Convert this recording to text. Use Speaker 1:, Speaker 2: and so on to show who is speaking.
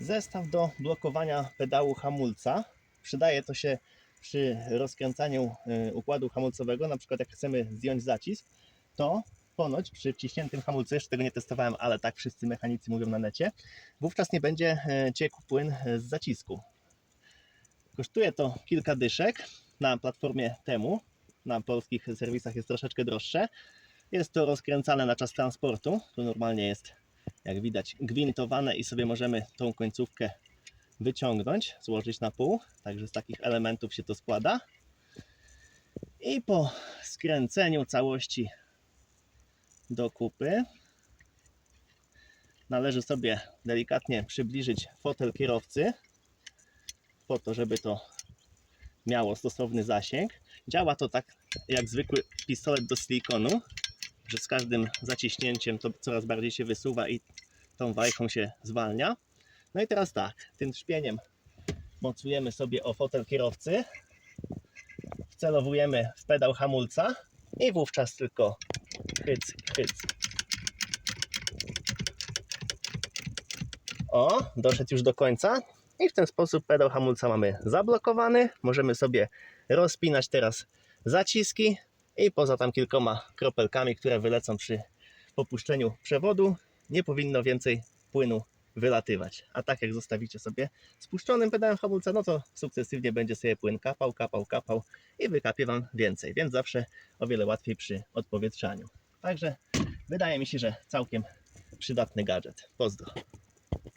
Speaker 1: Zestaw do blokowania pedału hamulca. Przydaje to się przy rozkręcaniu y, układu hamulcowego, na przykład jak chcemy zdjąć zacisk, to ponoć przy wciśniętym hamulcu, jeszcze tego nie testowałem, ale tak wszyscy mechanicy mówią na necie, wówczas nie będzie e, ciekł płyn z zacisku. Kosztuje to kilka dyszek na platformie Temu. Na polskich serwisach jest troszeczkę droższe. Jest to rozkręcane na czas transportu. Tu normalnie jest, jak widać, gwintowane i sobie możemy tą końcówkę wyciągnąć, złożyć na pół. Także z takich elementów się to składa. I po skręceniu całości do kupy należy sobie delikatnie przybliżyć fotel kierowcy po to, żeby to miało stosowny zasięg. Działa to tak jak zwykły pistolet do silikonu, że z każdym zaciśnięciem to coraz bardziej się wysuwa i tą wajchą się zwalnia. No i teraz tak, tym szpieniem mocujemy sobie o fotel kierowcy, wcelowujemy w pedał hamulca i wówczas tylko hyc, hyc. O, doszedł już do końca. I w ten sposób pedał hamulca mamy zablokowany. Możemy sobie rozpinać teraz zaciski i poza tam kilkoma kropelkami, które wylecą przy popuszczeniu przewodu, nie powinno więcej płynu wylatywać. A tak jak zostawicie sobie spuszczonym pedałem hamulca, no to sukcesywnie będzie sobie płyn kapał, kapał, kapał i wykapie Wam więcej, więc zawsze o wiele łatwiej przy odpowietrzaniu. Także wydaje mi się, że całkiem przydatny gadżet. Pozdro.